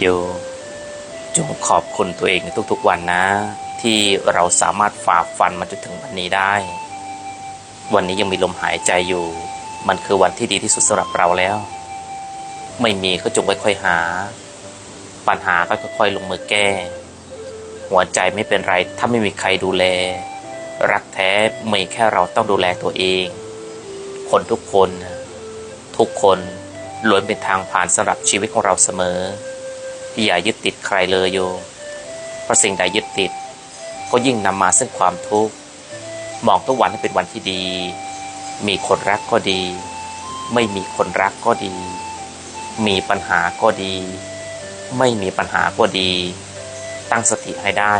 โยจงขอบคุณตัวเองในทุกๆวันนะ ที่เราสามารถฝ่าฟันมาจนถึงวันนี้ได้ วันนี้ยังมีลมหายใจอยู่ มันคือวันที่ดีที่สุดสำหรับเราแล้ว ไม่มีก็จงค่อยๆหา ปัญหาก็ค่อยๆลงมือแก้ หัวใจไม่เป็นไรถ้าไม่มีใครดูแล รักแท้ไมีแค่เราต้องดูแลตัวเอง คนทุกคน ทุกคนล้วนเป็นทางผ่านสำหรับชีวิตของเราเสมอ อย่ายึดติดใครเลยโยมเพราะสิ่งใดยึดติด ก็ยิ่งนำมาซึ่งความทุกข์มองทุกวันให้เป็นวันที่ดี มีคนรักก็ดี ไม่มีคนรักก็ดี มีปัญหาก็ดี ไม่มีปัญหาก็ดี ตั้งสติให้ได้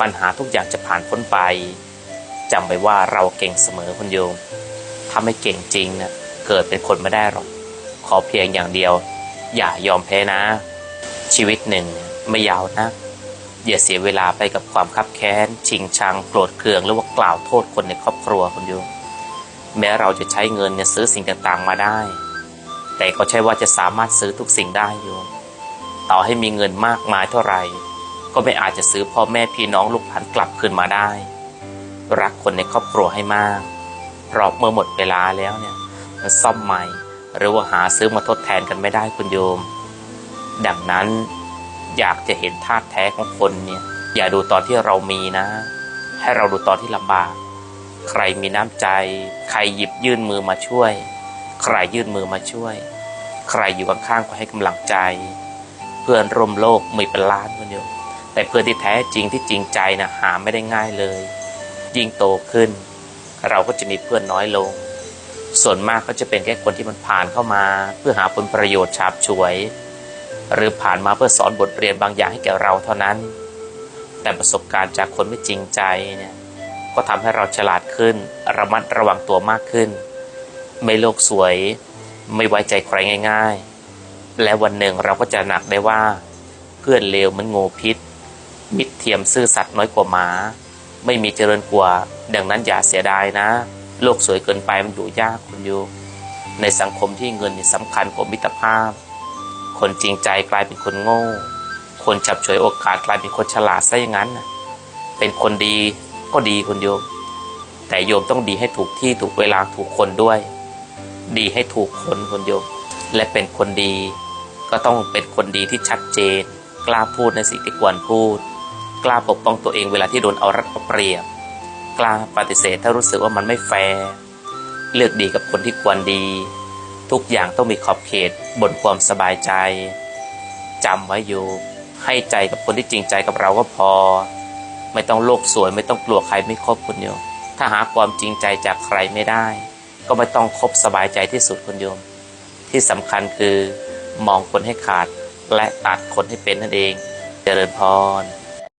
ปัญหาทุกอย่างจะผ่านพ้นไปจำไว้ว่าเราเก่งเสมอคุณโยมถ้าไม่เก่งจริงน่ะเกิดเป็นคนไม่ได้หรอก ขอเพียงอย่างเดียว อย่ายอมแพ้นะ ชีวิตหนึ่งไม่ยาวนะอย่าเสียเวลาไปกับความคับแค้น ชิงชังโกรธเคืองหรือว่ากล่าวโทษคนในครอบครัวคุณโยมแม้เราจะใช้เงินเนี่ยซื้อสิ่งต่างๆมาได้ แต่ก็ใช่ว่าจะสามารถซื้อทุกสิ่งได้โยมต่อให้มีเงินมากมายเท่าไหร่ก็ไม่อาจจะซื้อพ่อแม่พี่น้องลูกหลานกลับคืนมาได้ รักคนในครอบครัวให้มากเพราะเมื่อหมดเวลาแล้วเนี่ยมันซ่อมใหม่ หรือว่าหาซื้อมาทดแทนกันไม่ได้คุณโยม ดังนั้นอยากจะเห็นธาตุแท้ของคนเนี่ยอย่าดูตอนที่เรามีนะ ให้เราดูตอนที่ลำบาก ใครมีน้ำใจ ใครหยิบยื่นมือมาช่วย ใครยื่นมือมาช่วย ใครอยู่ข้างๆก็ให้กำลังใจ เพื่อนร่วมโลกมีเป็นล้านคุณโยมแต่เพื่อนที่แท้จริงที่จริงใจนะหาไม่ได้ง่ายเลย ยิ่งโตขึ้น เราก็จะมีเพื่อนน้อยลง ส่วนมากก็จะเป็นแค่คนที่มันผ่านเข้ามา เพื่อหาผลประโยชน์ฉาบฉวย หรือผ่านมาเพื่อสอนบทเรียนบางอย่างให้แก่เราเท่านั้น แต่ประสบการณ์จากคนไม่จริงใจเนี่ยก็ทำให้เราฉลาดขึ้น ระมัดระวังตัวมากขึ้น ไม่โลกสวย ไม่ไว้ใจใครง่าย ๆ และวันหนึ่งเราก็จะหนักได้ว่า เพื่อนเลวเหมันโง่พิษ มิตรเทียมซื่อสัตย์น้อยกว่าหมา ไม่มีเจริญกว่า ดังนั้นอย่าเสียดายนะ โลกสวยเกินไปมันอยู่ยากคุณโยมในสังคมที่เงินสำคัญกว่ามิตรภาพ คนจริงใจกลายเป็นคนโง่ คนจับฉวยโอกาสกลายเป็นคนฉลาดซะอย่างนั้นเป็นคนดีก็ดีคุณโยม แต่โยมต้องดีให้ถูกที่ถูกเวลาถูกคนด้วย ดีให้ถูกคนคุณโยม และเป็นคนดี ก็ต้องเป็นคนดีที่ชัดเจน กล้าพูดในสิ่งที่ควรพูด กล้าปกป้องตัวเองเวลาที่โดนเอารัดเอาเปรียบ กล้าปฏิเสธถ้ารู้สึกว่ามันไม่แฟร์เลือกดีกับคนที่ควรดี ทุกอย่างต้องมีขอบเขตบนความสบายใจจำไว้อยู่ ให้ใจกับคนที่จริงใจกับเราก็พอ ไม่ต้องโลกสวย ไม่ต้องกลัวใครไม่คบคุณโยม ถ้าหาความจริงใจจากใครไม่ได้ ก็ไม่ต้องคบสบายใจที่สุดคุณโยม ที่สำคัญคือ มองคนให้ขาดและตัดคนให้เป็นนั่นเอง เจริญพร